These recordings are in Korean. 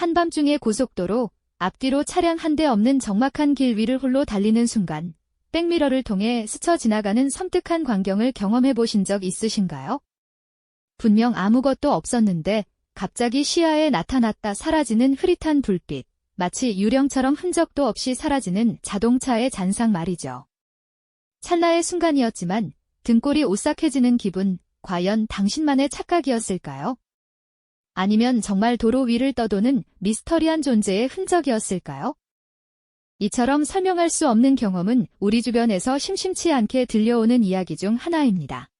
한밤중의 고속도로, 앞뒤로 차량 한 대 없는 적막한 길 위를 홀로 달리는 순간, 백미러를 통해 스쳐 지나가는 섬뜩한 광경을 경험해 보신 적 있으신가요? 분명 아무것도 없었는데, 갑자기 시야에 나타났다 사라지는 흐릿한 불빛, 마치 유령처럼 흔적도 없이 사라지는 자동차의 잔상 말이죠. 찰나의 순간이었지만, 등골이 오싹해지는 기분, 과연 당신만의 착각이었을까요? 아니면 정말 도로 위를 떠도는 미스터리한 존재의 흔적이었을까요? 이처럼 설명할 수 없는 경험은 우리 주변에서 심심치 않게 들려오는 이야기 중 하나입니다.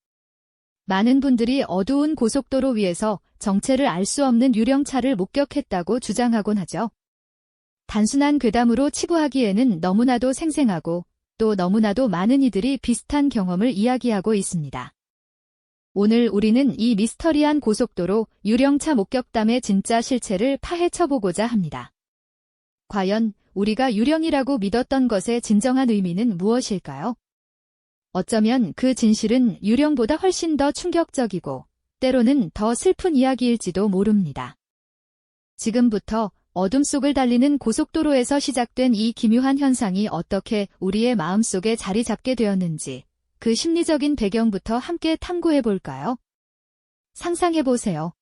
많은 분들이 어두운 고속도로 위에서 정체를 알 수 없는 유령차를 목격했다고 주장하곤 하죠. 단순한 괴담으로 치부하기에는 너무나도 생생하고 또 너무나도 많은 이들이 비슷한 경험을 이야기하고 있습니다. 오늘 우리는 이 미스터리한 고속도로 유령차 목격담의 진짜 실체를 파헤쳐보고자 합니다. 과연 우리가 유령이라고 믿었던 것의 진정한 의미는 무엇일까요? 어쩌면 그 진실은 유령보다 훨씬 더 충격적이고 때로는 더 슬픈 이야기일지도 모릅니다. 지금부터 어둠 속을 달리는 고속도로에서 시작된 이 기묘한 현상이 어떻게 우리의 마음속에 자리 잡게 되었는지 그 심리적인 배경부터 함께 탐구해 볼까요? 상상해 보세요.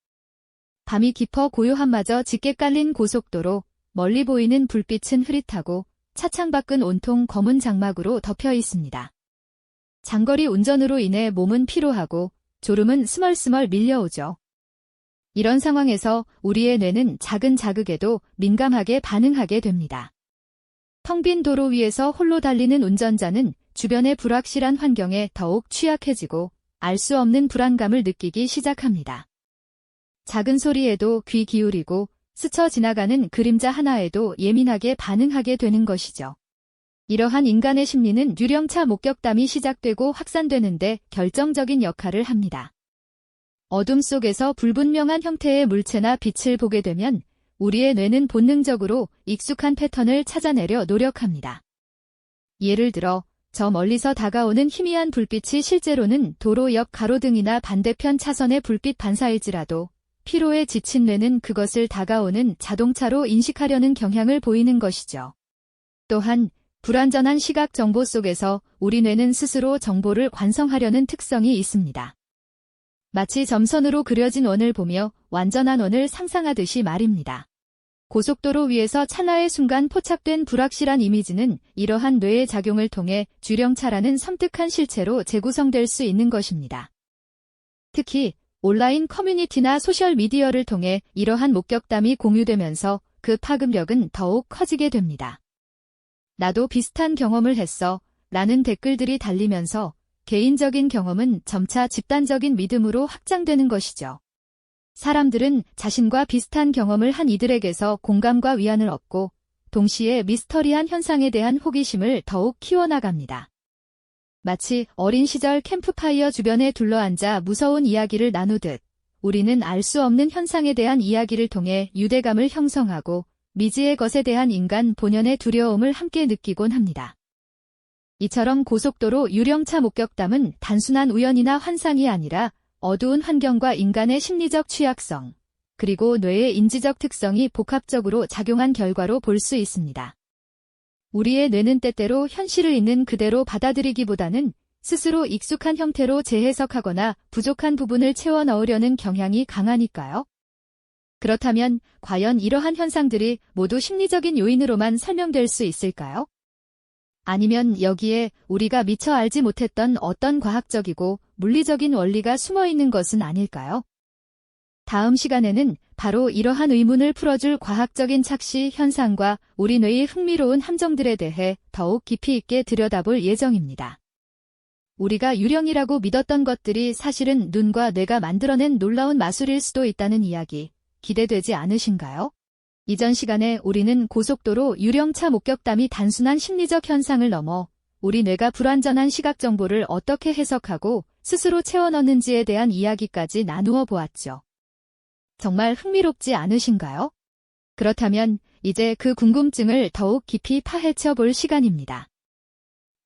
밤이 깊어 고요함마저 짙게 깔린 고속도로, 멀리 보이는 불빛은 흐릿하고 차창 밖은 온통 검은 장막으로 덮여 있습니다. 장거리 운전으로 인해 몸은 피로하고 졸음은 스멀스멀 밀려오죠. 이런 상황에서 우리의 뇌는 작은 자극에도 민감하게 반응하게 됩니다. 텅 빈 도로 위에서 홀로 달리는 운전자는 주변의 불확실한 환경에 더욱 취약해지고 알 수 없는 불안감을 느끼기 시작합니다. 작은 소리에도 귀 기울이고 스쳐 지나가는 그림자 하나에도 예민하게 반응하게 되는 것이죠. 이러한 인간의 심리는 유령차 목격담이 시작되고 확산되는데 결정적인 역할을 합니다. 어둠 속에서 불분명한 형태의 물체나 빛을 보게 되면 우리의 뇌는 본능적으로 익숙한 패턴을 찾아내려 노력합니다. 예를 들어 저 멀리서 다가오는 희미한 불빛이 실제로는 도로 옆 가로등이나 반대편 차선의 불빛 반사일지라도 피로에 지친 뇌는 그것을 다가오는 자동차로 인식하려는 경향을 보이는 것이죠. 또한 불완전한 시각 정보 속에서 우리 뇌는 스스로 정보를 관성하려는 특성이 있습니다. 마치 점선으로 그려진 원을 보며 완전한 원을 상상하듯이 말입니다. 고속도로 위에서 찰나의 순간 포착된 불확실한 이미지는 이러한 뇌의 작용을 통해 주령차라는 섬뜩한 실체로 재구성될 수 있는 것입니다. 특히 온라인 커뮤니티나 소셜미디어를 통해 이러한 목격담이 공유되면서 그 파급력은 더욱 커지게 됩니다. 나도 비슷한 경험을 했어 라는 댓글들이 달리면서 개인적인 경험은 점차 집단적인 믿음으로 확장되는 것이죠. 사람들은 자신과 비슷한 경험을 한 이들에게서 공감과 위안을 얻고 동시에 미스터리한 현상에 대한 호기심을 더욱 키워나갑니다. 마치 어린 시절 캠프파이어 주변에 둘러앉아 무서운 이야기를 나누듯 우리는 알 수 없는 현상에 대한 이야기를 통해 유대감을 형성하고 미지의 것에 대한 인간 본연의 두려움을 함께 느끼곤 합니다. 이처럼 고속도로 유령차 목격담은 단순한 우연이나 환상이 아니라 어두운 환경과 인간의 심리적 취약성, 그리고 뇌의 인지적 특성이 복합적으로 작용한 결과로 볼 수 있습니다. 우리의 뇌는 때때로 현실을 있는 그대로 받아들이기보다는 스스로 익숙한 형태로 재해석하거나 부족한 부분을 채워 넣으려는 경향이 강하니까요. 그렇다면 과연 이러한 현상들이 모두 심리적인 요인으로만 설명될 수 있을까요? 아니면 여기에 우리가 미처 알지 못했던 어떤 과학적이고 물리적인 원리가 숨어 있는 것은 아닐까요? 다음 시간에는 바로 이러한 의문을 풀어줄 과학적인 착시 현상과 우리 뇌의 흥미로운 함정들에 대해 더욱 깊이 있게 들여다볼 예정입니다. 우리가 유령이라고 믿었던 것들이 사실은 눈과 뇌가 만들어낸 놀라운 마술일 수도 있다는 이야기 기대되지 않으신가요? 이전 시간에 우리는 고속도로 유령차 목격담이 단순한 심리적 현상을 넘어 우리 뇌가 불완전한 시각 정보를 어떻게 해석하고 스스로 채워넣는지에 대한 이야기까지 나누어 보았죠. 정말 흥미롭지 않으신가요? 그렇다면 이제 그 궁금증을 더욱 깊이 파헤쳐 볼 시간입니다.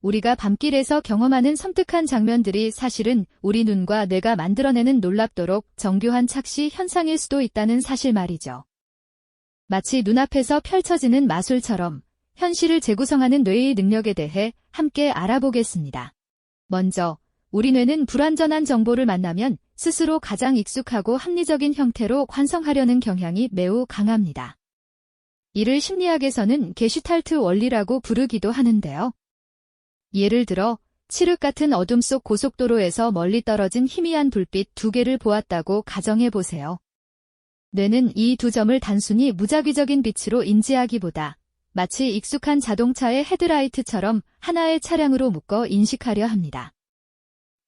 우리가 밤길에서 경험하는 섬뜩한 장면들이 사실은 우리 눈과 뇌가 만들어내는 놀랍도록 정교한 착시 현상일 수도 있다는 사실 말이죠. 마치 눈앞에서 펼쳐지는 마술처럼 현실을 재구성하는 뇌의 능력에 대해 함께 알아보겠습니다. 먼저, 우리 뇌는 불완전한 정보를 만나면 스스로 가장 익숙하고 합리적인 형태로 완성하려는 경향이 매우 강합니다. 이를 심리학에서는 게슈탈트 원리라고 부르기도 하는데요. 예를 들어, 칠흑 같은 어둠 속 고속도로에서 멀리 떨어진 희미한 불빛 두 개를 보았다고 가정해 보세요. 뇌는 이 두 점을 단순히 무작위적인 빛으로 인지하기보다 마치 익숙한 자동차의 헤드라이트처럼 하나의 차량으로 묶어 인식하려 합니다.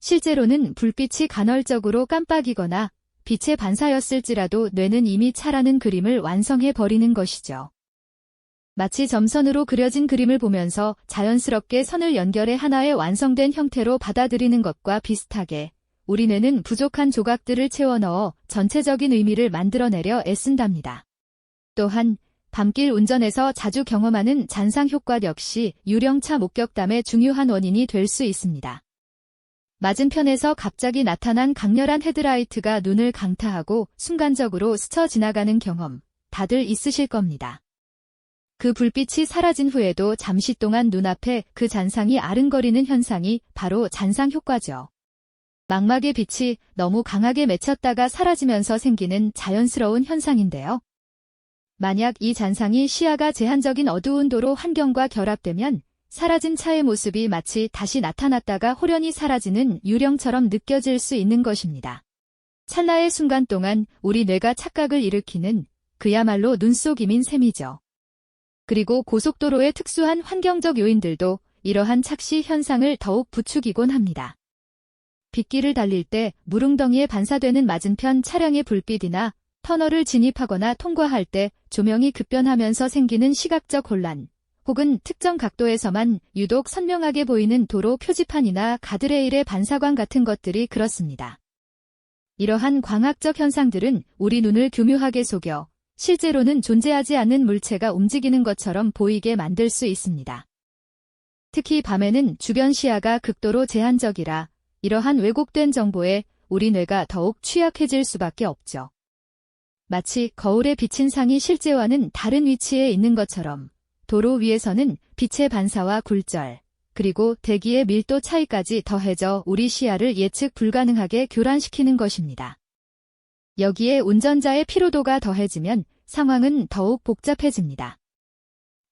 실제로는 불빛이 간헐적으로 깜빡이거나 빛의 반사였을지라도 뇌는 이미 차라는 그림을 완성해 버리는 것이죠. 마치 점선으로 그려진 그림을 보면서 자연스럽게 선을 연결해 하나의 완성된 형태로 받아들이는 것과 비슷하게 우리 뇌는 부족한 조각들을 채워 넣어 전체적인 의미를 만들어내려 애쓴답니다. 또한 밤길 운전에서 자주 경험하는 잔상 효과 역시 유령차 목격담의 중요한 원인이 될 수 있습니다. 맞은편에서 갑자기 나타난 강렬한 헤드라이트가 눈을 강타하고 순간적으로 스쳐 지나가는 경험, 다들 있으실 겁니다. 그 불빛이 사라진 후에도 잠시 동안 눈앞에 그 잔상이 아른거리는 현상이 바로 잔상 효과죠. 망막의 빛이 너무 강하게 맺혔다가 사라지면서 생기는 자연스러운 현상인데요. 만약 이 잔상이 시야가 제한적인 어두운 도로 환경과 결합되면 사라진 차의 모습이 마치 다시 나타났다가 호련히 사라지는 유령처럼 느껴질 수 있는 것입니다. 찰나의 순간 동안 우리 뇌가 착각을 일으키는 그야말로 눈속임인 셈이죠. 그리고 고속도로의 특수한 환경적 요인들도 이러한 착시 현상을 더욱 부추기곤 합니다. 빗길을 달릴 때 무릉덩이에 반사되는 맞은편 차량의 불빛이나 터널을 진입하거나 통과할 때 조명이 급변하면서 생기는 시각적 혼란, 혹은 특정 각도에서만 유독 선명하게 보이는 도로 표지판이나 가드레일의 반사광 같은 것들이 그렇습니다. 이러한 광학적 현상들은 우리 눈을 교묘하게 속여 실제로는 존재하지 않는 물체가 움직이는 것처럼 보이게 만들 수 있습니다. 특히 밤에는 주변 시야가 극도로 제한적이라 이러한 왜곡된 정보에 우리 뇌가 더욱 취약해질 수밖에 없죠. 마치 거울에 비친 상이 실제와는 다른 위치에 있는 것처럼 도로 위에서는 빛의 반사와 굴절, 그리고 대기의 밀도 차이까지 더해져 우리 시야를 예측 불가능하게 교란시키는 것입니다. 여기에 운전자의 피로도가 더해지면 상황은 더욱 복잡해집니다.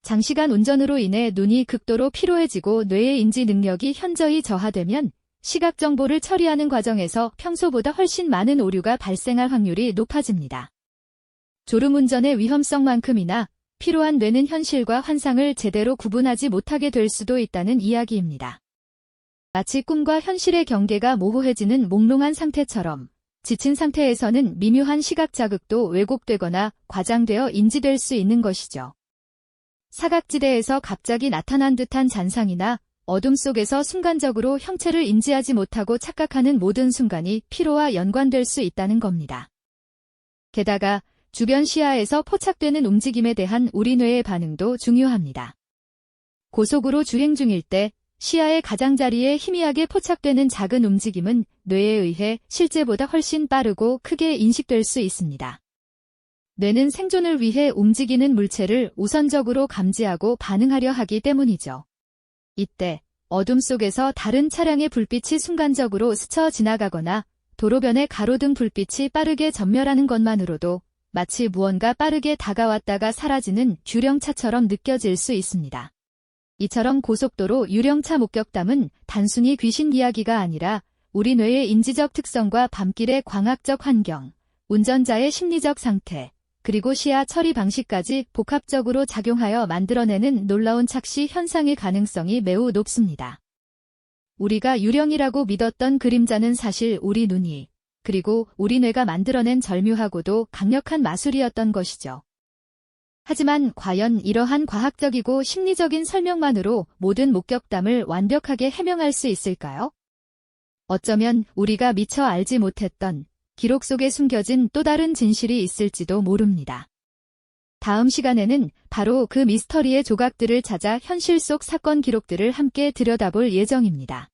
장시간 운전으로 인해 눈이 극도로 피로해지고 뇌의 인지 능력이 현저히 저하되면 시각 정보를 처리하는 과정에서 평소보다 훨씬 많은 오류가 발생할 확률이 높아집니다. 졸음운전의 위험성만큼이나 피로한 뇌는 현실과 환상을 제대로 구분하지 못하게 될 수도 있다는 이야기입니다. 마치 꿈과 현실의 경계가 모호해지는 몽롱한 상태처럼 지친 상태에서는 미묘한 시각 자극도 왜곡되거나 과장되어 인지될 수 있는 것이죠. 사각지대에서 갑자기 나타난 듯한 잔상이나 어둠 속에서 순간적으로 형체를 인지하지 못하고 착각하는 모든 순간이 피로와 연관될 수 있다는 겁니다. 게다가 주변 시야에서 포착되는 움직임에 대한 우리 뇌의 반응도 중요합니다. 고속으로 주행 중일 때 시야의 가장자리에 희미하게 포착되는 작은 움직임은 뇌에 의해 실제보다 훨씬 빠르고 크게 인식될 수 있습니다. 뇌는 생존을 위해 움직이는 물체를 우선적으로 감지하고 반응하려 하기 때문이죠. 이때 어둠 속에서 다른 차량의 불빛이 순간적으로 스쳐 지나가거나 도로변의 가로등 불빛이 빠르게 전멸하는 것만으로도 마치 무언가 빠르게 다가왔다가 사라지는 유령차처럼 느껴질 수 있습니다. 이처럼 고속도로 유령차 목격담은 단순히 귀신 이야기가 아니라 우리 뇌의 인지적 특성과 밤길의 광학적 환경, 운전자의 심리적 상태, 그리고 시야 처리 방식까지 복합적으로 작용하여 만들어내는 놀라운 착시 현상의 가능성이 매우 높습니다. 우리가 유령이라고 믿었던 그림자는 사실 우리 눈이 그리고 우리 뇌가 만들어낸 절묘하고도 강력한 마술이었던 것이죠. 하지만 과연 이러한 과학적이고 심리적인 설명만으로 모든 목격담을 완벽하게 해명할 수 있을까요? 어쩌면 우리가 미처 알지 못했던 기록 속에 숨겨진 또 다른 진실이 있을지도 모릅니다. 다음 시간에는 바로 그 미스터리의 조각들을 찾아 현실 속 사건 기록들을 함께 들여다볼 예정입니다.